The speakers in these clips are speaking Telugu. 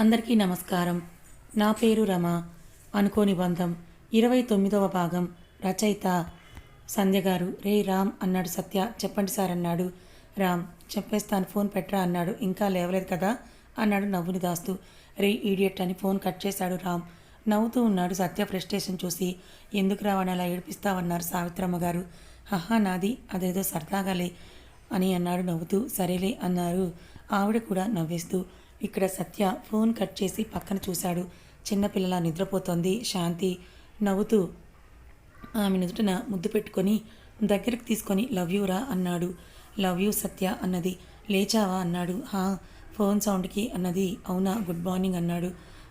అందరికీ నమస్కారం. నా పేరు రమ. అనుకోని బంధం ఇరవై తొమ్మిదవ భాగం రచయిత సంధ్య గారు రే రామ్ అన్నాడు సత్య. చెప్పండి సార్ అన్నాడు. రామ్ చెప్పేస్తాను ఫోన్ పెట్టరా అన్నాడు. ఇంకా లేవలేదు కదా అన్నాడు నవ్వుని దాస్తూ. రే ఈడియట్ అని ఫోన్ కట్ చేశాడు రామ్. నవ్వుతూ ఉన్నాడు సత్య ఫ్రస్ట్రేషన్ చూసి. ఎందుకు రావని అలా ఏడిపిస్తావన్నారు సావిత్రమ్మ గారు. హహా నాది అదేదో సరదాగాలే అని అన్నాడు నవ్వుతూ. సరేలే అన్నారు. ఆవిడ కూడా నవ్వేస్తూ. ఇక్కడ సత్య ఫోన్ కట్ చేసి పక్కన చూశాడు. చిన్నపిల్లల నిద్రపోతోంది. శాంతి నవ్వుతూ ఆమె నుదుటన ముద్దు పెట్టుకొని దగ్గరికి తీసుకొని లవ్ యూరా అన్నాడు. లవ్ యూ సత్య అన్నది. లేచావా అన్నాడు. హా ఫోన్ సౌండ్కి అన్నది. అవునా గుడ్ మార్నింగ్ అన్నాడు.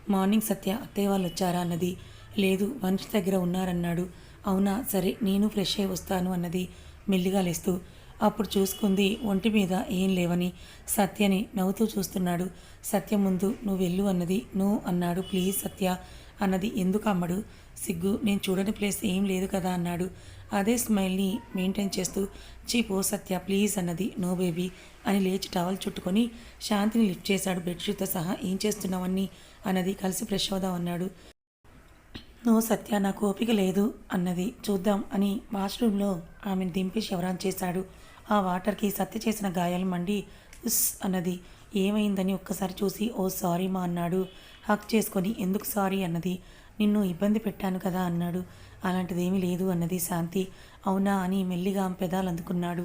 మార్నింగ్ సత్య అత్తయ్య వాళ్ళు వచ్చారా అన్నది. లేదు వంశ్ దగ్గర ఉన్నారన్నాడు. అవునా సరే నేను ఫ్రెష్ అయి వస్తాను అన్నది మెల్లిగా లేస్తూ. అప్పుడు చూసుకుంది ఒంటి మీద ఏం లేవని. సత్యని నవ్వుతూ చూస్తున్నాడు. సత్య ముందు నువ్వు వెళ్ళు అన్నది. నువ్వు అన్నాడు. ప్లీజ్ సత్య అన్నది. ఎందుకు అమ్మడు? సిగ్గు. నేను చూడని ప్లేస్ ఏం లేదు కదా అన్నాడు. అదే స్మైల్ని మెయింటైన్ చేస్తూ చీపో సత్య ప్లీజ్ అన్నది. నో బేబీ అని లేచి టవల్ చుట్టుకొని శాంతిని లిఫ్ట్ చేశాడు. బెడ్షీట్తో సహా ఏం చేస్తున్నావని అన్నది. కలిసి ఫ్రెష్ అవుదాం అన్నాడు. నో సత్య నాకు ఓపిక లేదు అన్నది. చూద్దాం అని వాష్రూమ్లో ఆమెను దింపి శవరాన్ చేశాడు. ఆ వాటర్కి సత్య చేసిన గాయాలు మండి ఉస్ అన్నది. ఏమైందని ఒక్కసారి చూసి ఓ సారీ మా అన్నాడు. హక్ చేసుకొని ఎందుకు సారీ అన్నది. నిన్ను ఇబ్బంది పెట్టాను కదా అన్నాడు. అలాంటిదేమీ లేదు అన్నది శాంతి. అవునా అని మెల్లిగా పెదాలు అందుకున్నాడు.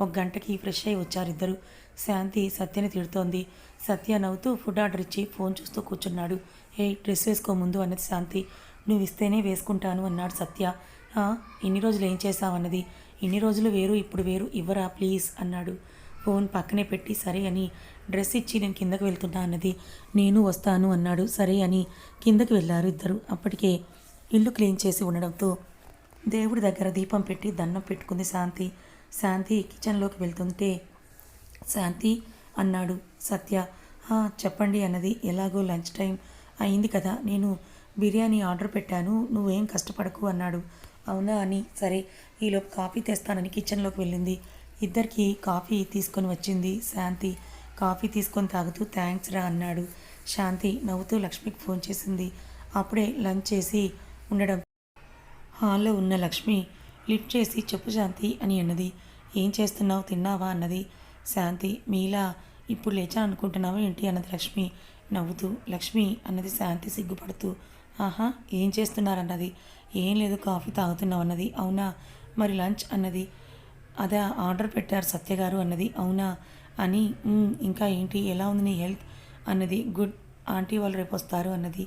ఒక గంటకి ఫ్రెష్ అయి వచ్చారిద్దరు. శాంతి సత్యని తిడుతోంది. సత్య నవ్వుతూ ఫుడ్ ఆర్డర్ ఇచ్చి ఫోన్ చూస్తూ కూర్చున్నాడు. ఏ డ్రెస్ వేసుకో ముందు అన్నది శాంతి. నువ్వు ఇస్తేనే వేసుకుంటాను అన్నాడు సత్య. ఎన్ని ఇన్ని రోజులు ఏం చేశావన్నది ఇన్ని రోజులు వేరు ఇప్పుడు వేరు ఇవ్వరా ప్లీజ్ అన్నాడు. ఫోన్ పక్కనే పెట్టి సరే అని డ్రెస్ ఇచ్చి నేను కిందకు వెళ్తున్నా అన్నది. నేను వస్తాను అన్నాడు. సరే అని కిందకి వెళ్ళారు ఇద్దరు. అప్పటికే ఇల్లు క్లీన్ చేసి ఉండడంతో దేవుడి దగ్గర దీపం పెట్టి దండం పెట్టుకుంది శాంతి. శాంతి కిచెన్లోకి వెళ్తుంటే శాంతి అన్నాడు. సత్య చెప్పండి అన్నది. ఎలాగో లంచ్ టైం అయింది కదా. నేను బిర్యానీ ఆర్డర్ పెట్టాను. నువ్వేం కష్టపడకు అన్నాడు. అవునా అని. సరే ఈలోపు కాఫీ తెస్తానని కిచెన్లోకి వెళ్ళింది. ఇద్దరికి కాఫీ తీసుకొని వచ్చింది శాంతి. కాఫీ తీసుకొని తాగుతూ థ్యాంక్స్ రా అన్నాడు. శాంతి నవ్వుతూ లక్ష్మికి ఫోన్ చేసింది. అప్పుడే లంచ్ చేసి ఉండడం. హాల్లో ఉన్న లక్ష్మి లిఫ్ట్ చేసి చెప్పు శాంతి అని అన్నది. ఏం చేస్తున్నావు? తిన్నావా? అన్నది. శాంతి మీలా ఇప్పుడు లేచా అనుకుంటున్నావా ఏంటి? అన్నది లక్ష్మి. నవ్వుతూ లక్ష్మి అన్నది శాంతి సిగ్గుపడుతూ ఆహా ఏం చేస్తున్నారన్నది? ఏం లేదు కాఫీ తాగుతున్నావు అన్నది అవునా? మరి లంచ్ అన్నది? అదే ఆర్డర్ పెట్టారు సత్యగారు అన్నది అవునా? అని ఇంకా ఏంటి? ఎలా ఉంది నీ హెల్త్? అన్నది గుడ్ ఆంటీ వాళ్ళు రేపు వస్తారు అన్నది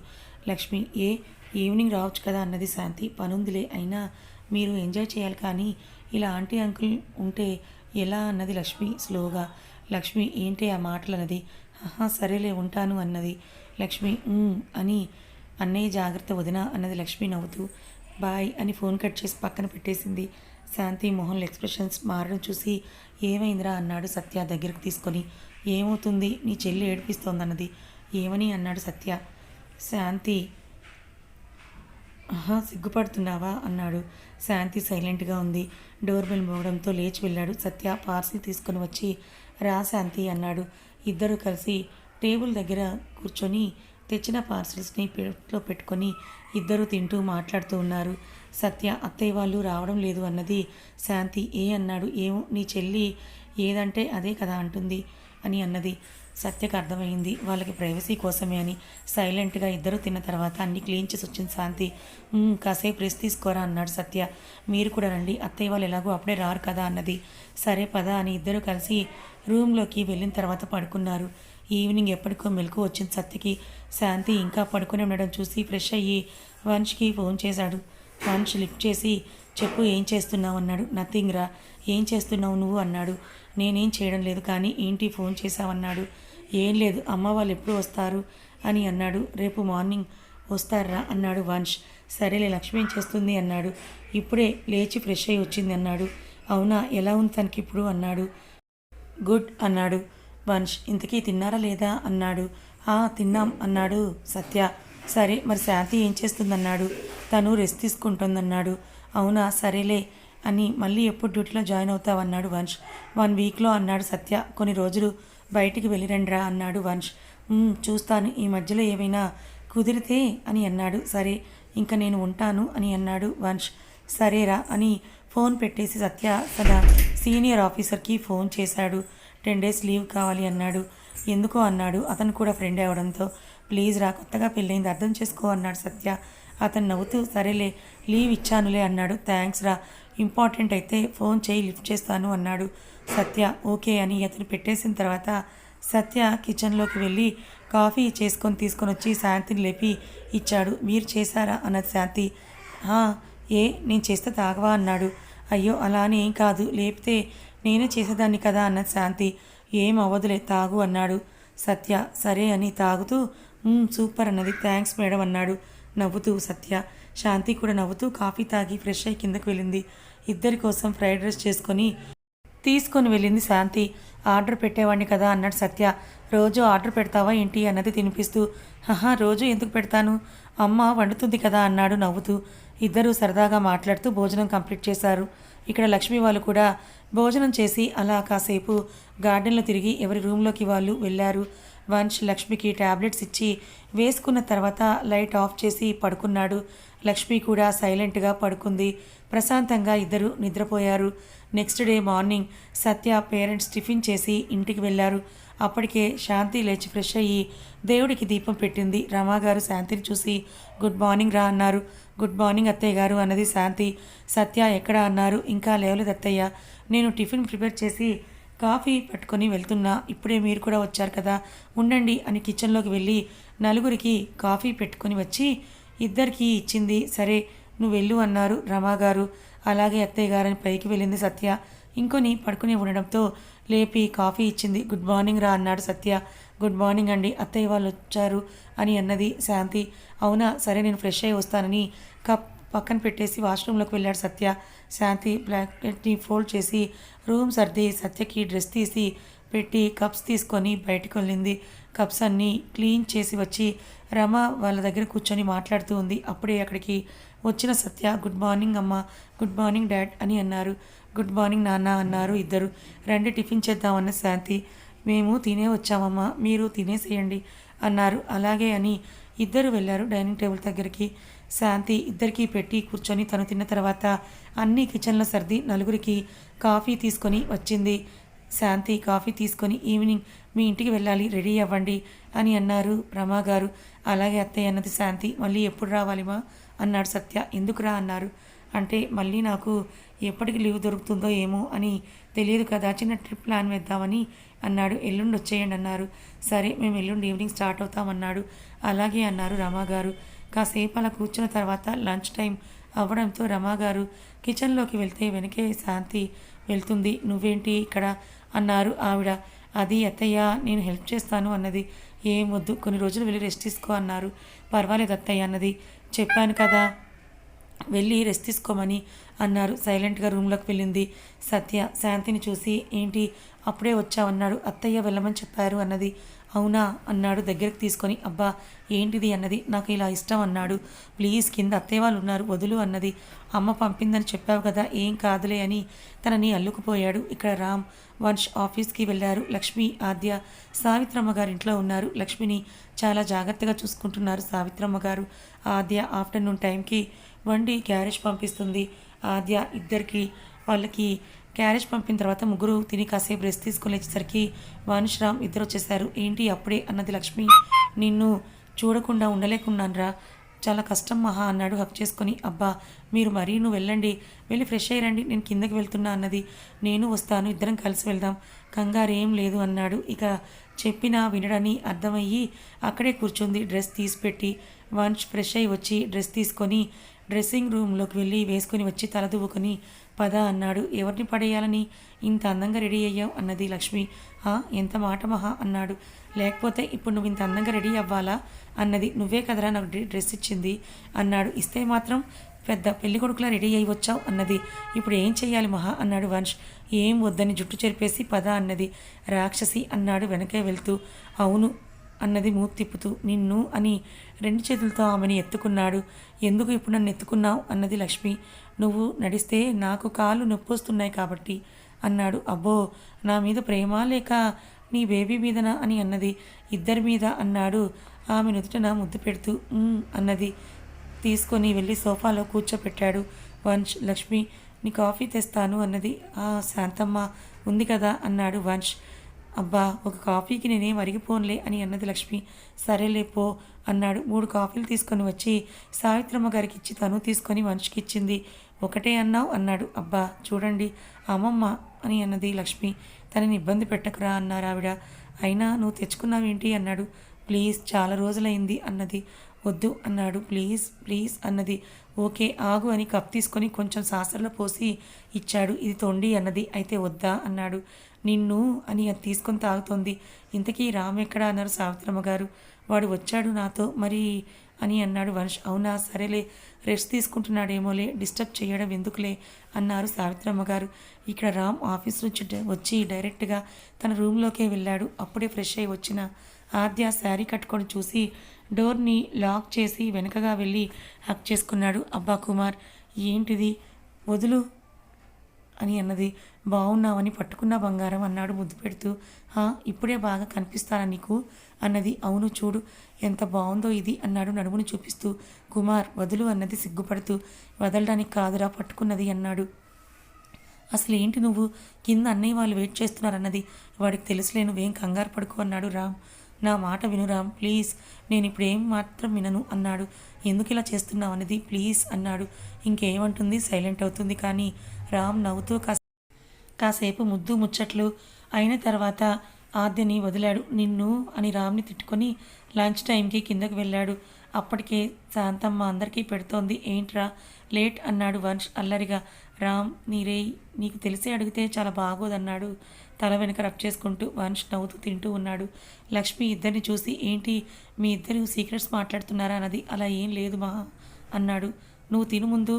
లక్ష్మి ఏ ఈవినింగ్ రావచ్చు కదా అన్నది శాంతి పనుందిలే అయినా మీరు ఎంజాయ్ చేయాలి కానీ ఇలా ఆంటీ అంకుల్ ఉంటే ఎలా? అన్నది లక్ష్మి స్లోగా లక్ష్మి ఏంటి ఆ మాటలు అన్నది సరేలే ఉంటాను అన్నది. లక్ష్మి అని అన్నయ్య జాగ్రత్త వదిన అన్నది లక్ష్మి నవ్వుతూ. బాయ్ అని ఫోన్ కట్ చేసి పక్కన పెట్టేసింది. శాంతి మోహన్ల ఎక్స్ప్రెషన్స్ మారడం చూసి ఏమైందిరా అన్నాడు సత్య దగ్గరకు తీసుకొని. ఏమవుతుంది? నీ చెల్లి ఏడిపిస్తోందన్నది. ఏమని అన్నాడు సత్య. శాంతి ఆహా సిగ్గుపడుతున్నావా? అన్నాడు. శాంతి సైలెంట్గా ఉంది. డోర్ బెల్ మోగడంతో లేచి వెళ్ళాడు. సత్య పార్సిల్ తీసుకొని వచ్చి రా శాంతి అన్నాడు. ఇద్దరు కలిసి టేబుల్ దగ్గర కూర్చొని తెచ్చిన పార్సల్స్ని ప్లేట్లో పెట్టుకొని ఇద్దరు తింటూ మాట్లాడుతూ ఉన్నారు. సత్య అత్తయ్య వాళ్ళు రావడం లేదు అన్నది శాంతి ఏ అన్నాడు ఏమో నీ చెల్లి ఏదంటే అదే కదా అంటుంది అని అన్నది. సత్యకు అర్థమైంది. వాళ్ళకి ప్రైవసీ కోసమే అని. సైలెంట్గా ఇద్దరు తిన్న తర్వాత అన్ని క్లీన్ చేసి వచ్చింది శాంతి. కాసేపు రెస్ట్ తీసుకోరా అన్నాడు సత్య. మీరు కూడా రండి. అత్తయ్య వాళ్ళు ఎలాగో అప్పుడే రారు కదా అన్నది. సరే పదా అని ఇద్దరు కలిసి రూమ్లోకి వెళ్ళిన తర్వాత పడుకున్నారు. ఈవినింగ్ ఎప్పటికో మెలకు వచ్చింది సత్యకి. శాంతి ఇంకా పడుకుని ఉండడం చూసి ఫ్రెష్ అయ్యి వంశ్కి ఫోన్ చేశాడు. వంశ్ లిఫ్ట్ చేసి చెప్పు ఏం చేస్తున్నావు అన్నాడు. నథింగ్ రా. ఏం చేస్తున్నావు నువ్వు అన్నాడు. నేనేం చేయడం లేదు కానీ ఏంటి ఫోన్ చేశావన్నాడు ఏం లేదు అమ్మ వాళ్ళు ఎప్పుడు వస్తారు అని అన్నాడు. రేపు మార్నింగ్ వస్తారా అన్నాడు వంశ్ సరేలే లక్ష్మి ఏం చేస్తుంది అన్నాడు. ఇప్పుడే లేచి ఫ్రెష్ అయ్యి వచ్చింది అన్నాడు. అవునా ఎలా ఉంది తనకి ఇప్పుడు? అన్నాడు. గుడ్ అన్నాడు వంశ్ ఇంతకీ తిన్నారా లేదా? అన్నాడు. ఆ తిన్నాం అన్నాడు సత్య. సరే మరి శాంతి ఏం చేస్తుందన్నాడు తను రెస్ట్ తీసుకుంటుందన్నాడు. అవునా సరేలే అని మళ్ళీ ఎప్పుడు డ్యూటీలో జాయిన్ అవుతావన్నాడు వంశ్ వన్ వీక్లో అన్నాడు సత్య. కొన్ని రోజులు బయటికి వెళ్ళిరండ్రా అన్నాడు వంశ్. చూస్తాను. ఈ మధ్యలో ఏమైనా కుదిరితే అని అన్నాడు. సరే ఇంకా నేను ఉంటాను అని అన్నాడు వంశ్. సరేరా అని ఫోన్ పెట్టేసి సత్య తన సీనియర్ ఆఫీసర్కి ఫోన్ చేశాడు. టెన్ డేస్ లీవ్ కావాలి అన్నాడు. ఎందుకో? అన్నాడు. అతను కూడా ఫ్రెండ్ అవడంతో ప్లీజ్ రా కొత్తగా పెళ్ళైంది. అర్థం చేసుకో అన్నాడు సత్య. అతను నవ్వుతూ సరేలే లీవ్ ఇచ్చానులే అన్నాడు. థ్యాంక్స్ రా. ఇంపార్టెంట్ అయితే ఫోన్ చేయి లిఫ్ట్ చేస్తాను అన్నాడు సత్య. ఓకే అని అతను పెట్టేసిన తర్వాత సత్య కిచెన్లోకి వెళ్ళి కాఫీ చేసుకొని తీసుకొని వచ్చి శాంతిని లేపి ఇచ్చాడు. మీరు చేశారా? అన్నది శాంతి. ఏ నేను చేస్తే తాగవా? అన్నాడు. అయ్యో అలా అని ఏం కాదు. లేపితే నేనే చేసేదాన్ని కదా? అన్నది శాంతి. ఏం అవ్వదులే తాగు అన్నాడు సత్య. సరే అని తాగుతూ సూపర్ అన్నది. థ్యాంక్స్ మేడం అన్నాడు నవ్వుతూ సత్య. శాంతి కూడా నవ్వుతూ కాఫీ తాగి ఫ్రెష్ అయ్యి కిందకు వెళ్ళింది. ఇద్దరి కోసం ఫ్రైడ్ రైస్ చేసుకొని తీసుకొని వెళ్ళింది శాంతి. ఆర్డర్ పెట్టేవాడిని కదా అన్నాడు సత్య. రోజు ఆర్డర్ పెడతావా ఏంటి అన్నది తినిపిస్తూ హహా రోజు ఎందుకు పెడతాను? అమ్మ వండుతుంది కదా అన్నాడు నవ్వుతూ. ఇద్దరూ సరదాగా మాట్లాడుతూ భోజనం కంప్లీట్ చేశారు. ఇక్కడ లక్ష్మి వాళ్ళు కూడా భోజనం చేసి అలా కాసేపు గార్డెన్లో తిరిగి ఎవరి రూమ్లోకి వాళ్ళు వెళ్ళారు. వంశ్ లక్ష్మికి టాబ్లెట్స్ ఇచ్చి వేసుకున్న తర్వాత లైట్ ఆఫ్ చేసి పడుకున్నాడు. లక్ష్మి కూడా సైలెంట్గా పడుకుంది. ప్రశాంతంగా ఇద్దరు నిద్రపోయారు. Next day morning Satya parents tiffin చేసి ఇంటికి వెళ్ళారు. అప్పటికే శాంతి లేచి ఫ్రెష్ అయ్యి దేవుడికి దీపం పెట్టింది. రమాగారు శాంతిని చూసి గుడ్ మార్నింగ్ రా అన్నారు. గుడ్ మార్నింగ్ అత్తయ్య గారు అన్నది శాంతి. సత్య ఎక్కడ? అన్నారు. ఇంకా లేవలేదు అత్తయ్య. నేను టిఫిన్ ప్రిపేర్ చేసి కాఫీ పట్టుకొని వెళ్తున్నా. ఇప్పుడే మీరు కూడా వచ్చారు కదా. ఉండండి అని కిచెన్లోకి వెళ్ళి నలుగురికి కాఫీ పెట్టుకొని వచ్చి ఇద్దరికి ఇచ్చింది. సరే నువ్వు వెళ్ళు అన్నారు రమాగారు అలాగే అత్తయ్య గారని పైకి వెళ్ళింది సత్య. ఇంకొని పడుకుని ఉండడంతో లేపి కాఫీ ఇచ్చింది. గుడ్ మార్నింగ్ రా అన్నాడు సత్య. గుడ్ మార్నింగ్ అండి. అత్తయ్య వాళ్ళు వచ్చారు అని అన్నది శాంతి. అవునా సరే నేను ఫ్రెష్ అయ్యి వస్తానని కప్ పక్కన పెట్టేసి వాష్రూమ్లోకి వెళ్ళాడు సత్య. శాంతి బ్లాంకెట్ని ఫోల్డ్ చేసి రూమ్ సర్ది సత్యకి డ్రెస్ తీసి పెట్టి కప్స్ తీసుకొని బయటకు వెళ్ళింది. కప్స్ అన్నీ క్లీన్ చేసి వచ్చి రమ వాళ్ళ దగ్గర కూర్చొని మాట్లాడుతూ ఉంది. అప్పుడే అక్కడికి వచ్చిన సత్య గుడ్ మార్నింగ్ అమ్మ గుడ్ మార్నింగ్ డాడ్ అని అన్నారు. గుడ్ మార్నింగ్ నాన్న అన్నారు ఇద్దరు. రండి టిఫిన్ చేద్దామన్న శాంతి. మేము తినే వచ్చామమ్మా మీరు తినేసేయండి అన్నారు. అలాగే అని ఇద్దరు వెళ్ళారు డైనింగ్ టేబుల్ దగ్గరికి. శాంతి ఇద్దరికి పెట్టి కూర్చొని తను తిన్న తర్వాత అన్ని కిచెన్లో సర్ది నలుగురికి కాఫీ తీసుకొని వచ్చింది. శాంతి కాఫీ తీసుకొని ఈవినింగ్ మీ ఇంటికి వెళ్ళాలి రెడీ అవ్వండి అని అన్నారు రమా గారు. అలాగే అత్తయ్య అన్నది శాంతి మళ్ళీ ఎప్పుడు రావాలి మా? అన్నాడు సత్య. ఎందుకురా అన్నారు. అంటే మళ్ళీ నాకు ఎప్పటికి లీవ్ దొరుకుతుందో ఏమో అని తెలియదు కదా చిన్న ట్రిప్ ప్లాన్ వేద్దామని అన్నాడు. ఎల్లుండి వచ్చేయండి అన్నారు. సరే మేము ఎల్లుండి ఈవినింగ్ స్టార్ట్ అవుతామన్నాడు అలాగే అన్నారు రమాగారు కాసేపు అలా కూర్చున్న తర్వాత లంచ్ టైం అవ్వడంతో రమాగారు కిచెన్లోకి వెళ్తే వెనకే శాంతి వెళ్తుంది. నువ్వేంటి ఇక్కడ? అన్నారు ఆవిడ. అది అత్తయ్య నేను హెల్ప్ చేస్తాను అన్నది. ఏం వద్దు కొన్ని రోజులు వెళ్ళి రెస్ట్ తీసుకో అన్నారు. పర్వాలేదు అత్తయ్య అన్నది. చెప్పాను కదా వెళ్ళి రెస్ట్ తీసుకోమని అన్నారు. సైలెంట్గా రూమ్లోకి వెళ్ళింది. సత్య శాంతిని చూసి ఏంటి? అప్పుడే వచ్చావన్నాడు అత్తయ్య వెళ్ళమని చెప్పారు అన్నది. అవునా అన్నాడు. దగ్గరకు తీసుకొని అబ్బా ఏంటిది? అన్నది. నాకు ఇలా ఇష్టం అన్నాడు. ప్లీజ్ కింద అత్తయ్య వాళ్ళు ఉన్నారు. వదులు అన్నది. అమ్మ పంపిందని చెప్పావు కదా ఏం కాదులే అని తనని అల్లుకుపోయాడు. ఇక్కడ రామ్ వంశ్ ఆఫీస్కి వెళ్ళారు. లక్ష్మి ఆద్య సావిత్రమ్మ గారి ఇంట్లో ఉన్నారు. లక్ష్మిని చాలా జాగ్రత్తగా చూసుకుంటున్నారు సావిత్రమ్మ గారు. ఆద్య ఆఫ్టర్నూన్ టైంకి వండి క్యారేజ్ పంపిస్తుంది. ఆద్య ఇద్దరికి వాళ్ళకి క్యారేజ్ పంపిన తర్వాత ముగ్గురు తిని కాసేపు రెస్ట్ తీసుకొని వచ్చేసరికి వానుశ్రామ్ ఇద్దరు వచ్చేసారు ఏంటి అప్పుడే? అన్నది లక్ష్మి. నిన్ను చూడకుండా ఉండలేకున్నానురా. చాలా కష్టం మహా అన్నాడు హక్ చేసుకొని. అబ్బా మీరు మరీ నువ్వు వెళ్ళండి. వెళ్ళి ఫ్రెష్ అయ్యండి నేను కిందకి వెళ్తున్నా అన్నది. నేను వస్తాను. ఇద్దరం కలిసి వెళ్దాం. కంగారు ఏం లేదు అన్నాడు. ఇక చెప్పినా వినడని అర్థమయ్యి అక్కడే కూర్చుంది. డ్రెస్ తీసిపెట్టి. వంశ్ ఫ్రెష్ అయ్యి వచ్చి డ్రెస్ తీసుకొని డ్రెస్సింగ్ రూమ్లోకి వెళ్ళి వేసుకొని వచ్చి తలదువ్వుకొని పద అన్నాడు. ఎవరిని పడేయాలని? ఇంత అందంగా రెడీ అయ్యావు అన్నది లక్ష్మి. "ఆ, ఎంత మాట మహా అన్నాడు. లేకపోతే ఇప్పుడు నువ్వు ఇంత అందంగా రెడీ అవ్వాలా? అన్నది. నువ్వే కదరా నాకు డ్రె- డ్రెస్ ఇచ్చింది అన్నాడు. ఇస్తే మాత్రం పెద్ద పెళ్ళి కొడుకులా రెడీ అయి వచ్చావు అన్నది. ఇప్పుడు ఏం చేయాలి మహా అన్నాడు వంశ్ ఏం వద్దని జుట్టు చెరిపేసి పద అన్నది. రాక్షసి అన్నాడు వెనకే వెళ్తూ. అవును అన్నది మూతి తిప్పుతూ నిన్ను అని రెండు చేతులతో ఆమెని ఎత్తుకున్నాడు. ఎందుకు ఇప్పుడు నన్ను ఎత్తుకున్నావు? అన్నది లక్ష్మి. నువ్వు నడిస్తే నాకు కాళ్ళు నొప్పొస్తున్నాయి కాబట్టి అన్నాడు. అబ్బో నా మీద ప్రేమ లేక నీ బేబీ మీదనా? అని అన్నది. ఇద్దరి మీద అన్నాడు. ఆమె నుదుటన ముద్దు పెడుతూ అన్నది. తీసుకొని వెళ్ళి సోఫాలో కూర్చోపెట్టాడు. వంశ్ లక్ష్మి నీ కాఫీ తెస్తాను అన్నది. ఆ శాంతమ్మ ఉంది కదా అన్నాడు వంశ్. అబ్బా ఒక కాఫీకి నేనేం అరిగిపోన్లే అని అన్నది లక్ష్మి. సరేలే పో అన్నాడు. మూడు కాఫీలు తీసుకొని వచ్చి సావిత్రమ్మ గారికి ఇచ్చి తను తీసుకొని మనిషికి ఇచ్చింది ఒకటే అన్నావు అన్నాడు. అబ్బా చూడండి అమ్మమ్మ అని అన్నది లక్ష్మి. తనని ఇబ్బంది పెట్టకురా అన్నారు ఆవిడ. అయినా నువ్వు తెచ్చుకున్నావేంటి అన్నాడు. ప్లీజ్ చాలా రోజులైంది అన్నది. వద్దు అన్నాడు. ప్లీజ్ ప్లీజ్ అన్నది. ఓకే ఆగు అని కప్ తీసుకొని కొంచెం సాసర్లో పోసి ఇచ్చాడు. ఇది తొండి అన్నది. అయితే వద్దా? అన్నాడు. నిన్ను అని అది తీసుకొని తాగుతోంది. ఇంతకీ రామ్ ఎక్కడ? అన్నారు సావిత్రమ్మ గారు. వాడు వచ్చాడు నాతో. మరి అని అన్నాడు వంశ్ అవునా? సరేలే. రెస్ట్ తీసుకుంటున్నాడేమోలే. డిస్టర్బ్ చేయడం ఎందుకులే? అన్నారు సావిత్రమ్మ గారు. ఇక్కడ రామ్ ఆఫీస్ నుంచి వచ్చి డైరెక్ట్గా తన రూమ్లోకే వెళ్ళాడు. అప్పుడే ఫ్రెష్ అయి వచ్చిన ఆద్య శారీ కట్టుకొని చూసి డోర్ని లాక్ చేసి వెనకగా వెళ్ళి హక్ చేసుకున్నాడు అబ్బా కుమార్. ఏంటిది? వదులు అని అన్నది. బాగున్నావని పట్టుకున్న బంగారం అన్నాడు ముద్దు పెడుతూ. "హా, ఇప్పుడే బాగా కనిపిస్తారా నీకు? అన్నది. అవును చూడు ఎంత బాగుందో ఇది అన్నాడు నడుముని చూపిస్తూ. కుమార్ వదులు అన్నది సిగ్గుపడుతూ. వదలడానికి కాదురా పట్టుకున్నది అన్నాడు. అసలు ఏంటి నువ్వు? కింద అన్నయ్య వాళ్ళు వెయిట్ చేస్తున్నారన్నది వాడికి తెలుసులే నువ్వేం కంగారు పడుకో అన్నాడు రామ్. నా మాట వినురామ్ ప్లీజ్. నేను ఇప్పుడు ఏం మాత్రం వినను అన్నాడు. ఎందుకు ఇలా చేస్తున్నావు అనేది ప్లీజ్ అన్నాడు. ఇంకేమంటుంది? సైలెంట్ అవుతుంది కానీ రామ్ నవ్వుతూ కాస్త కాసేపు ముద్దు ముచ్చట్లు అయిన తర్వాత ఆద్యని వదిలాడు. నిన్ను అని రామ్ని తిట్టుకొని లంచ్ టైంకి కిందకు వెళ్ళాడు. అప్పటికే శాంతమ్మ అందరికీ పెడుతోంది. ఏంట్రా? లేట్ అన్నాడు వంశ్ అల్లరిగా. రామ్ నీరే నీకు తెలిసి అడిగితే చాలా బాగోదన్నాడు. తల వెనక రబ్ చేసుకుంటూ వంశ్ నవ్వుతూ తింటూ ఉన్నాడు. లక్ష్మి ఇద్దరిని చూసి ఏంటి మీ ఇద్దరు సీక్రెట్స్ మాట్లాడుతున్నారా అన్నది అలా ఏం లేదు మా అన్నాడు. నువ్వు తిను ముందు.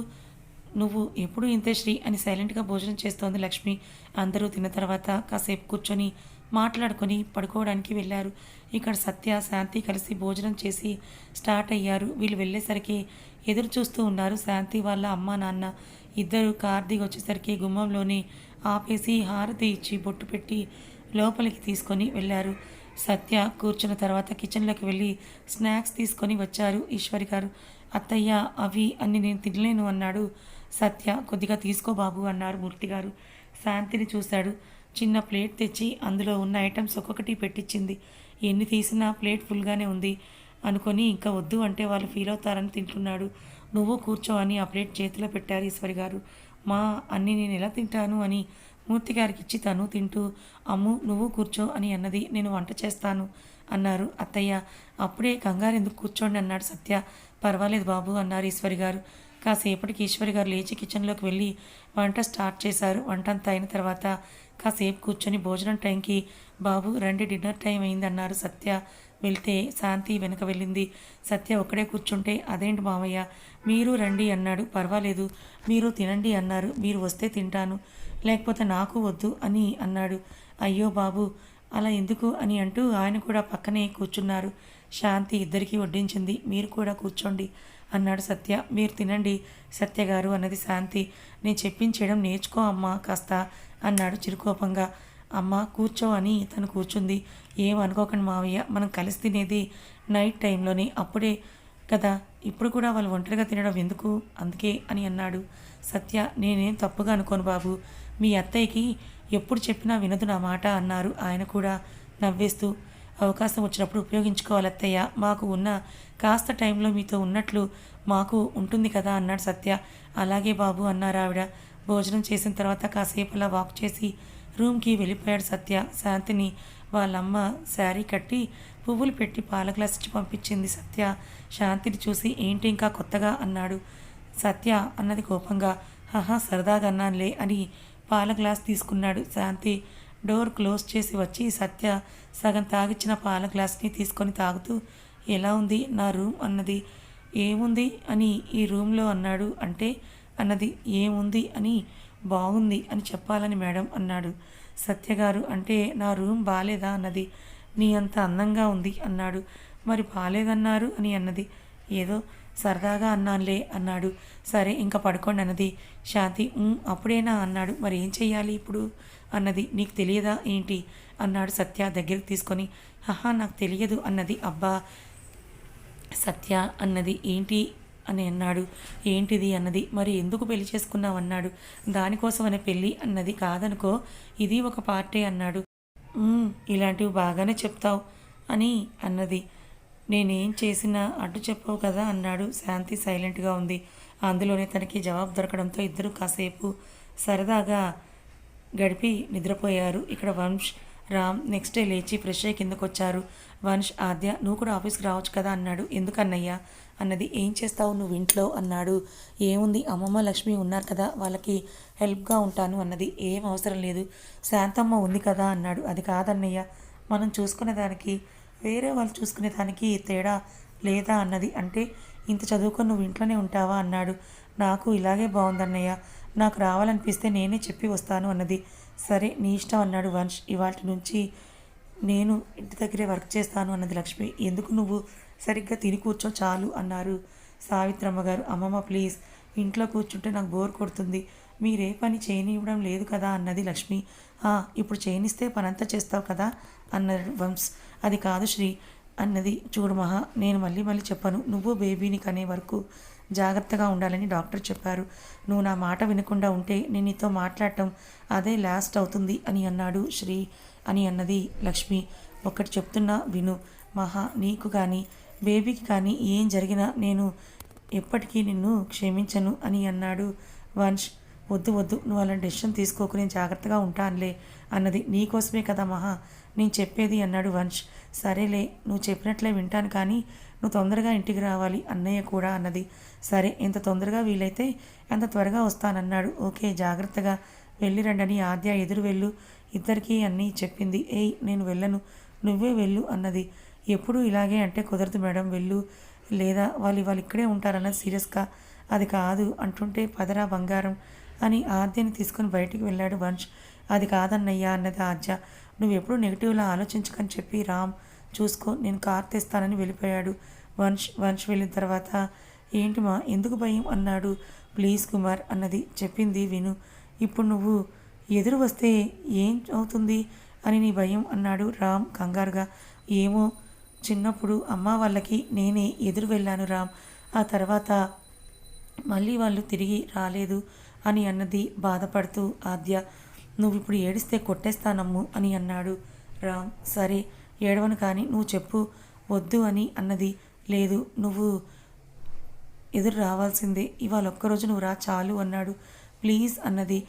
నువ్వు ఎప్పుడు ఇంతే శ్రీ అని సైలెంట్గా భోజనం చేస్తోంది లక్ష్మి. అందరూ తిన్న తర్వాత కాసేపు కూర్చొని మాట్లాడుకొని పడుకోవడానికి వెళ్ళారు. ఇక్కడ సత్య శాంతి కలిసి భోజనం చేసి స్టార్ట్ అయ్యారు. వీళ్ళు వెళ్ళేసరికి ఎదురు చూస్తూ ఉన్నారు శాంతి వాళ్ళ అమ్మ నాన్న. ఇద్దరు కార్ దిగి వచ్చేసరికి గుమ్మంలోని ఆపేసి హారతి ఇచ్చి బొట్టు పెట్టి లోపలికి తీసుకొని వెళ్ళారు. సత్య కూర్చున్న తర్వాత కిచెన్లోకి వెళ్ళి స్నాక్స్ తీసుకొని వచ్చారు ఈశ్వరి గారు. అత్తయ్య అవి అన్ని నేను తినలేను అన్నాడు. సత్య కొద్దిగా తీసుకో బాబు అన్నారు మూర్తి గారు. శాంతిని చూశాడు. చిన్న ప్లేట్ తెచ్చి అందులో ఉన్న ఐటమ్స్ ఒక్కొక్కటి పెట్టించింది ఎన్ని తీసినా ప్లేట్ ఫుల్గానే ఉంది అనుకొని ఇంకా వద్దు అంటే వాళ్ళు ఫీల్ అవుతారని తింటున్నాడు. నువ్వు కూర్చో అని ఆ ప్లేట్ చేతిలో పెట్టారు ఈశ్వరి గారు. మా అన్ని నేను ఎలా తింటాను అని మూర్తి గారికి ఇచ్చి తను తింటూ అమ్ము నువ్వు కూర్చో అని అన్నది నేను వంట చేస్తాను అన్నారు. అత్తయ్య అప్పుడే కంగారు ఎందుకు కూర్చోండి అన్నాడు సత్య. పర్వాలేదు బాబు అన్నారు ఈశ్వరి గారు. కాసేపటికి ఈశ్వరి గారు లేచి కిచెన్లోకి వెళ్ళి వంట స్టార్ట్ చేశారు. వంట అంతా అయిన తర్వాత కాసేపు కూర్చొని భోజనం టైంకి బాబు రండి డిన్నర్ టైం అయింది అన్నారు సత్య. వెళ్తే శాంతి వెనక వెళ్ళింది. సత్య ఒక్కడే కూర్చుంటే అదేంటి మామయ్య మీరు రండి అన్నాడు. పర్వాలేదు. మీరు తినండి అన్నారు. మీరు వస్తే తింటాను. లేకపోతే నాకు వద్దు అని అన్నాడు. అయ్యో బాబు అలా ఎందుకు అని అంటూ ఆయన కూడా పక్కనే కూర్చున్నారు. శాంతి ఇద్దరికీ వడ్డించింది. మీరు కూడా కూర్చోండి అన్నాడు సత్య. మీరు తినండి సత్య గారు అన్నది శాంతి. నేను చెప్పించేయడం నేర్చుకో అమ్మా కాస్త అన్నాడు చిరుకోపంగా. అమ్మ కూర్చో అని తను కూర్చుంది. ఏమనుకోకండి మావయ్య మనం కలిసి తినేది నైట్ టైంలోనే అప్పుడే కదా. ఇప్పుడు కూడా వాళ్ళు ఒంటరిగా తినడం ఎందుకు? అందుకే అని అన్నాడు. సత్య నేనేం తప్పుగా అనుకోను బాబు. మీ అత్తయ్యకి ఎప్పుడు చెప్పినా వినదు నా మాట అన్నారు ఆయన కూడా నవ్వేస్తూ. అవకాశం వచ్చినప్పుడు ఉపయోగించుకోవాలి అత్తయ్య. మాకు ఉన్న కాస్త టైంలో మీతో ఉన్నట్లు మాకు ఉంటుంది కదా అన్నాడు సత్య. అలాగే బాబు అన్నారు ఆవిడ. భోజనం చేసిన తర్వాత కాసేపు అలా వాక్ చేసి రూమ్కి వెళ్ళిపోయాడు సత్య. శాంతిని వాళ్ళమ్మ శారీ కట్టి పువ్వులు పెట్టి పాల గ్లాస్ ఇచ్చి పంపించింది సత్య. శాంతిని చూసి ఏంటి ఇంకా కొత్తగా అన్నాడు. సత్య అన్నది కోపంగా హహా సరదాగా అన్నానులే అని పాల గ్లాస్ తీసుకున్నాడు శాంతి. డోర్ క్లోజ్ చేసి వచ్చి సత్య సగం తాగిచ్చిన పాల గ్లాస్ని తీసుకొని తాగుతూ ఎలా ఉంది నా రూమ్? అన్నది. ఏముంది? అని ఈ రూమ్లో అన్నాడు. అంటే అన్నది ఏముంది? అని బాగుంది అని చెప్పాలని మేడం అన్నాడు. సత్యగారు అంటే నా రూమ్ బాలేదా అన్నది. నీ అంత అందంగా ఉంది అన్నాడు. మరి బాలేదన్నారు అని అన్నది. ఏదో సరదాగా అన్నానులే అన్నాడు. సరే ఇంకా పడుకోండి అన్నది. శాంతి అప్పుడేనా అన్నాడు. మరి ఏం చెయ్యాలి ఇప్పుడు? అన్నది. నీకు తెలియదా ఏంటి? అన్నాడు సత్య దగ్గరికి తీసుకొని. హహా నాకు తెలియదు అన్నది. అబ్బా సత్య అన్నది. ఏంటి? అని అన్నాడు. ఏంటిది అన్నది? మరి ఎందుకు పెళ్ళి చేసుకున్నావు అన్నాడు. దానికోసమనే పెళ్ళి అన్నది కాదనుకో ఇది ఒక పార్టీ అన్నాడు. ఇలాంటివి బాగానే చెప్తావు అని అన్నది. నేనేం చేసినా అడ్డు చెప్పవు కదా అన్నాడు. శాంతి సైలెంట్గా ఉంది. అందులోనే తనకి జవాబు దొరకడంతో ఇద్దరు కాసేపు సరదాగా గడిపి నిద్రపోయారు. ఇక్కడ వంశ్ రామ్ నెక్స్ట్ డే లేచి ఫ్రెష్ అయ్యి కిందకు వచ్చారు వంశ్ ఆద్య నువ్వు కూడా ఆఫీస్కి రావచ్చు కదా అన్నాడు. ఎందుకన్నయ్యా? అన్నది ఏం చేస్తావు నువ్వు ఇంట్లో? అన్నాడు. ఏముంది అమ్మమ్మ లక్ష్మి ఉన్నారు కదా వాళ్ళకి హెల్ప్గా ఉంటాను అన్నది. ఏం అవసరం లేదు శాంతమ్మ ఉంది కదా అన్నాడు. అది కాదన్నయ్య మనం చూసుకునే దానికి వేరే వాళ్ళు చూసుకునే దానికి తేడా లేదా అన్నది. అంటే ఇంత చదువుకొని నువ్వు ఇంట్లోనే ఉంటావా? అన్నాడు. నాకు ఇలాగే బాగుందన్నయ్య నాకు రావాలనిపిస్తే నేనే చెప్పి వస్తాను అన్నది. సరే నీ ఇష్టం అన్నాడు వంశ్. ఇవాటి నుంచి నేను ఇంటి దగ్గరే వర్క్ చేస్తాను అన్నది లక్ష్మి. ఎందుకు నువ్వు సరిగ్గా తిని కూర్చో చాలు అన్నారు సావిత్రమ్మ గారు. అమ్మమ్మ ప్లీజ్ ఇంట్లో కూర్చుంటే నాకు బోర్ కొడుతుంది. మీరే పని చేయనివ్వడం లేదు కదా అన్నది లక్ష్మి. "ఆ, ఇప్పుడు చేయనిస్తే పనంతా చేస్తావు కదా అన్నారు వంశ్. అది కాదు శ్రీ అన్నది. చూడు మహా నేను మళ్ళీ మళ్ళీ చెప్పను. నువ్వు బేబీని కనే వరకు జాగ్రత్తగా ఉండాలని డాక్టర్ చెప్పారు. నువ్వు నా మాట వినకుండా ఉంటే నేను నీతో మాట్లాడటం అదే లాస్ట్ అవుతుంది అని అన్నాడు శ్రీ అని అన్నది లక్ష్మి. ఒకటి చెప్తున్నా విను. మహా నీకు కానీ బేబీకి కానీ ఏం జరిగినా నేను ఎప్పటికీ నిన్ను క్షమించను అని అన్నాడు వంశ్. వద్దు వద్దు నువ్వు అలాంటి డెసిషన్ తీసుకోకు నేను జాగ్రత్తగా ఉంటానులే అన్నది. నీకోసమే కదా మహా నేను చెప్పేది అన్నాడు వంశ్. సరేలే నువ్వు చెప్పినట్లే వింటాను కానీ నువ్వు తొందరగా ఇంటికి రావాలి అన్నయ్య కూడా అన్నది. సరే ఎంత తొందరగా వీలైతే అంత త్వరగా వస్తానన్నాడు. ఓకే జాగ్రత్తగా వెళ్ళిరండి అని ఆద్య ఎదురు వెళ్ళు. ఇద్దరికీ అన్నీ చెప్పింది. ఏయ్ నేను వెళ్ళను నువ్వే వెళ్ళు అన్నది. ఎప్పుడు ఇలాగే అంటే కుదరదు మేడం వెళ్ళు. లేదా వాళ్ళు వాళ్ళు ఇక్కడే ఉంటారన్నది సీరియస్గా అది కాదు అంటుంటే పదరా బంగారం అని ఆద్యని తీసుకొని బయటికి వెళ్ళాడు వంశ్ అది కాదన్నయ్యా అన్నది ఆద్య. నువ్వు ఎప్పుడు నెగిటివ్లా ఆలోచించకని చెప్పి రామ్ చూసుకో నేను కార్ తెస్తానని వెళ్ళిపోయాడు వంశ్ వంశ్ వెళ్ళిన తర్వాత ఏంటి మా ఎందుకు భయం అన్నాడు. ప్లీజ్ కుమార్ అన్నది చెప్పింది విను. ఇప్పుడు నువ్వు ఎదురు వస్తే ఏం అవుతుంది అని నీ భయం అన్నాడు రామ్ కంగారుగా. ఏమో చిన్నప్పుడు అమ్మ వాళ్ళకి నేనే ఎదురు వెళ్ళాను రామ్. ఆ తర్వాత మళ్ళీ వాళ్ళు తిరిగి రాలేదు అని అన్నది బాధపడుతూ ఆద్య నువ్వు ఇప్పుడు ఏడిస్తే కొట్టేస్తానమ్ము అని అన్నాడు రామ్. సరే ఏడవను కానీ నువ్వు చెప్పు వద్దు అని అన్నది. లేదు నువ్వు ఎదురు రావాల్సిందే ఇవాళ ఒక్కరోజు నువ్వు రా చాలు అన్నాడు. ప్లీజ్ అన్నది.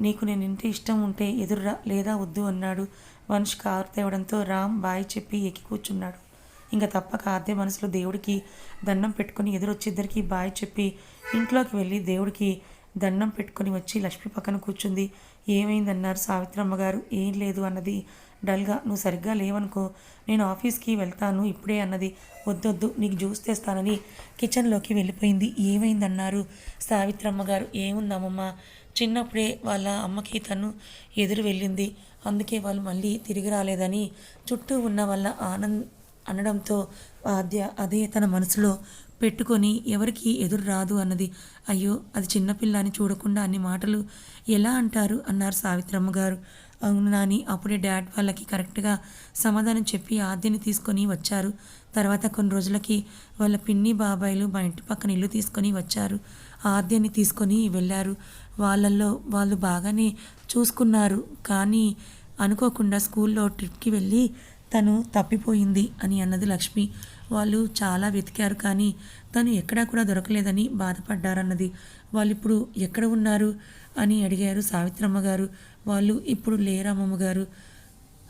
నీకు నేను ఇంటి ఇష్టం ఉంటే ఎదురు రా లేదా వద్దు అన్నాడు. వంశ్ కారు తేవడంతో రామ్ బాయ్ చెప్పి ఎక్కి కూర్చున్నాడు. ఇంకా తప్పక ఆద్య మనసులో దేవుడికి దండం పెట్టుకొని ఎదురొచ్చిద్దరికి బాయ్ చెప్పి ఇంట్లోకి వెళ్ళి దేవుడికి దండం పెట్టుకొని వచ్చి లక్ష్మి పక్కన కూర్చుంది. ఏమైందన్నారు సావిత్రమ్మ గారు ఏం లేదు అన్నది. డల్గా నువ్వు సరిగ్గా లేవనుకో నేను ఆఫీస్కి వెళ్తాను ఇప్పుడే అన్నది. వద్దొద్దు నీకు జ్యూస్ తెస్తానని కిచెన్లోకి వెళ్ళిపోయింది. ఏమైందన్నారు సావిత్రమ్మ గారు ఏముందమ్మమ్మ? చిన్నప్పుడే వాళ్ళ అమ్మకి తను ఎదురు వెళ్ళింది. అందుకే వాళ్ళు మళ్ళీ తిరిగి రాలేదని చుట్టూ ఉన్న వాళ్ళ ఆనంద్ అనడంతో ఆద్య అదే తన మనసులో పెట్టుకొని ఎవరికి ఎదురు రాదు అన్నది. అయ్యో అది చిన్నపిల్ల అని చూడకుండా అన్ని మాటలు ఎలా అంటారు? అన్నారు సావిత్రమ్మ గారు. అవును నాని అప్పుడే డాడ్ వాళ్ళకి కరెక్ట్గా సమాధానం చెప్పి ఆద్యని తీసుకొని వచ్చారు. తర్వాత కొన్ని రోజులకి వాళ్ళ పిన్ని బాబాయిలు మా ఇంటి పక్కన ఇల్లు తీసుకొని వచ్చారు. ఆద్యని తీసుకొని వెళ్ళారు. వాళ్ళల్లో వాళ్ళు బాగానే చూసుకున్నారు. కానీ అనుకోకుండా స్కూల్లో ట్రిప్కి వెళ్ళి తను తప్పిపోయింది అని అన్నది లక్ష్మి. వాళ్ళు చాలా వెతికారు కానీ తను ఎక్కడా కూడా దొరకలేదని బాధపడ్డారన్నది. వాళ్ళు ఇప్పుడు ఎక్కడ ఉన్నారు? అని అడిగారు సావిత్రమ్మ గారు. వాళ్ళు ఇప్పుడు లేరమ్మమ్మ గారు?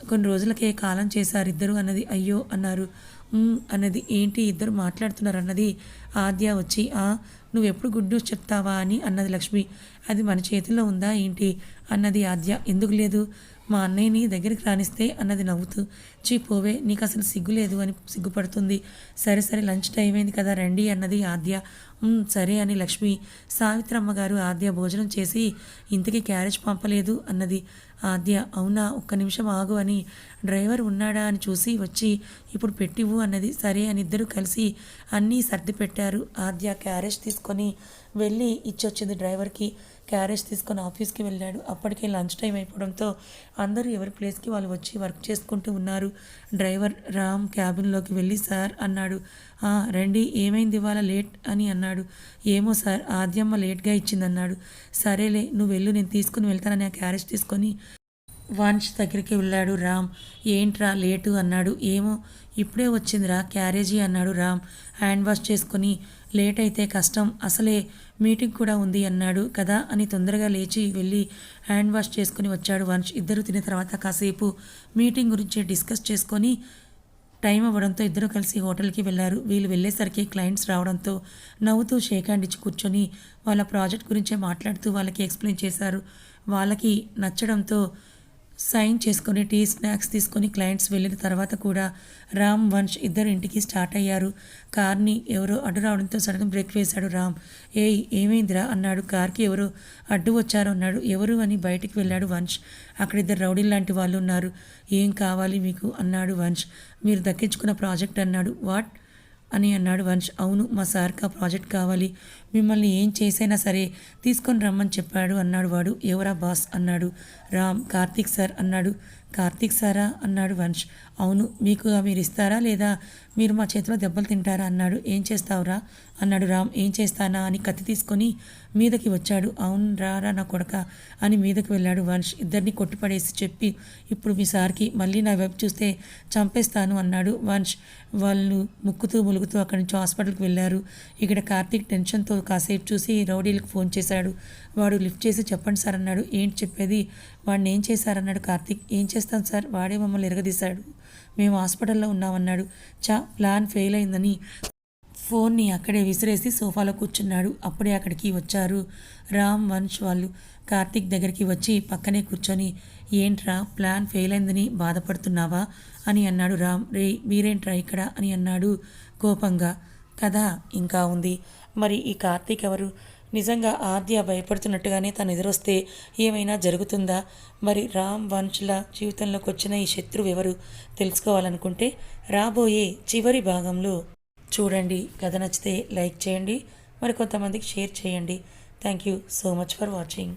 కొన్ని రోజులకే కాలం చేశారు ఇద్దరు అన్నది. అయ్యో అన్నారు. అన్నది. ఏంటి ఇద్దరు మాట్లాడుతున్నారు అన్నది ఆద్య వచ్చి ఆ నువ్వు ఎప్పుడు గుడ్ న్యూస్ చెప్తావా అని అన్నది లక్ష్మి. అది మన చేతిలో ఉందా ఏంటి? అన్నది ఆద్య. ఎందుకు లేదు? మా అన్నయ్యని దగ్గరికి రానిస్తే అన్నది నవ్వుతూ చీ పోవే నీకు అసలు సిగ్గు లేదు అని సిగ్గుపడుతుంది. సరే సరే లంచ్ టైం అయింది కదా రండి అన్నది ఆద్య. సరే అని లక్ష్మి. సావిత్రమ్మ గారు ఆద్య భోజనం చేసి ఇంతకీ క్యారేజ్ పంపలేదు అన్నది. ఆద్య అవునా ఒక్క నిమిషం ఆగు అని. డ్రైవర్ ఉన్నాడా అని చూసి వచ్చి ఇప్పుడు పెట్టివు అన్నది. సరే అని ఇద్దరు కలిసి అన్నీ సర్ది పెట్టారు. ఆద్య క్యారేజ్ తీసుకొని వెళ్ళి ఇచ్చొచ్చింది డ్రైవర్కి. క్యారేజ్ తీసుకొని ఆఫీస్కి వెళ్ళాడు. అప్పటికే లంచ్ టైం అయిపోవడంతో అందరూ ఎవరి ప్లేస్కి వాళ్ళు వచ్చి వర్క్ చేసుకుంటూ ఉన్నారు. డ్రైవర్ రామ్ క్యాబిన్లోకి వెళ్ళి సార్ అన్నాడు. రండి ఏమైంది ఇవాళ లేట్? అని అన్నాడు. ఏమో సార్ ఆద్యమ్మ లేట్గా ఇచ్చిందన్నాడు. సరేలే నువ్వు వెళ్ళు నేను తీసుకుని వెళ్తానని ఆ క్యారేజ్ తీసుకొని వంశ్ దగ్గరికి వెళ్ళాడు రామ్. ఏంట్రా లేటు? అన్నాడు. ఏమో ఇప్పుడే వచ్చిందిరా క్యారేజీ అన్నాడు రామ్. హ్యాండ్ వాష్ చేసుకొని లేట్ అయితే కష్టం. అసలే మీటింగ్ కూడా ఉంది అన్నాడు కదా అని తొందరగా లేచి వెళ్ళి హ్యాండ్ వాష్ చేసుకుని వచ్చాడు వంశ్ ఇద్దరు తిన్న తర్వాత కాసేపు మీటింగ్ గురించి డిస్కస్ చేసుకొని టైం అవ్వడంతో ఇద్దరు కలిసి హోటల్కి వెళ్ళారు. వీళ్ళు వెళ్ళేసరికి క్లయింట్స్ రావడంతో నవ్వుతూ షేక్ హ్యాండ్ ఇచ్చి కూర్చొని వాళ్ళ ప్రాజెక్ట్ గురించే మాట్లాడుతూ వాళ్ళకి ఎక్స్ప్లెయిన్ చేశారు. వాళ్ళకి నచ్చడంతో సైన్ చేసుకొని టీ స్నాక్స్ తీసుకొని క్లయింట్స్ వెళ్ళిన తర్వాత కూడా రామ్ వంశ్ ఇద్దరు ఇంటికి స్టార్ట్ అయ్యారు. కార్ని ఎవరో అడ్డు రావడంతో సడన్ బ్రేక్ వేశాడు రామ్. ఏయ్ ఏమైందిరా? అన్నాడు కార్కి ఎవరో అడ్డు వచ్చారు అన్నాడు. ఎవరు? అని బయటికి వెళ్ళాడు వంశ్. అక్కడ ఇద్దరు రౌడీలు లాంటి వాళ్ళు ఉన్నారు ఏం కావాలి మీకు? అన్నాడు వంశ్. మీరు దక్కించుకున్న ప్రాజెక్ట్ అన్నాడు. వాట్? అని అన్నాడు వంశ్. అవును మా సార్కి ఆ ప్రాజెక్ట్ కావాలి. మిమ్మల్ని ఏం చేసైనా సరే తీసుకొని రమ్మని చెప్పాడు అన్నాడు వాడు. ఎవరా బాస్? అన్నాడు. రామ్ కార్తీక్ సార్ అన్నాడు. కార్తీక్ సారా అన్నాడు వంశ్ అవును మీకు మీరు ఇస్తారా లేదా మీరు మా చేతిలో దెబ్బలు తింటారా అన్నాడు. ఏం చేస్తావురా? అన్నాడు రామ్. ఏం చేస్తానా అని కత్తి తీసుకొని మీదకి వచ్చాడు. అవును రారా నా కొడక అని మీదకి వెళ్ళాడు వంశ్ ఇద్దరిని కొట్టుపడేసి చెప్పి ఇప్పుడు మీ సార్కి మళ్ళీ నా వైపు చూస్తే చంపేస్తాను అన్నాడు వంశ్ వాళ్ళు ముక్కుతూ ములుగుతూ అక్కడి నుంచి హాస్పిటల్కి వెళ్ళారు. ఇక్కడ కార్తీక్ టెన్షన్తో కాసేపు చూసి రౌడీలకు ఫోన్ చేశాడు. వాడు లిఫ్ట్ చేసి చెప్పండి సార్ అన్నాడు. ఏంటి చెప్పేది? వాడిని ఏం చేశారన్నాడు కార్తీక్. ఏం చేస్తాం సార్? వాడే మమ్మల్ని ఎరగదీశాడు. మేము హాస్పిటల్లో ఉన్నామన్నాడు. చా ప్లాన్ ఫెయిల్ అయిందని ఫోన్ని అక్కడే విసిరేసి సోఫాలో కూర్చున్నాడు. అప్పుడే అక్కడికి వచ్చారు రామ్ వంశ్ వాళ్ళు. కార్తీక్ దగ్గరికి వచ్చి పక్కనే కూర్చొని ఏంట్రా ప్లాన్ ఫెయిల్ అయిందని బాధపడుతున్నావా? అని అన్నాడు రామ్. రే మీరేంట్రా ఇక్కడ? అని అన్నాడు కోపంగా. కథ ఇంకా ఉంది. మరి ఈ కార్తీక్ ఎవరు? నిజంగా ఆద్య భయపడుతున్నట్టుగానే తను ఎదురొస్తే ఏమైనా జరుగుతుందా? మరి రామ్ వంశ్ల జీవితంలోకి వచ్చిన ఈ శత్రువు ఎవరు? తెలుసుకోవాలనుకుంటే రాబోయే చివరి భాగంలో చూడండి. కథ నచ్చితే లైక్ చేయండి. మరి కొంతమందికి షేర్ చేయండి. Thank you so much for watching.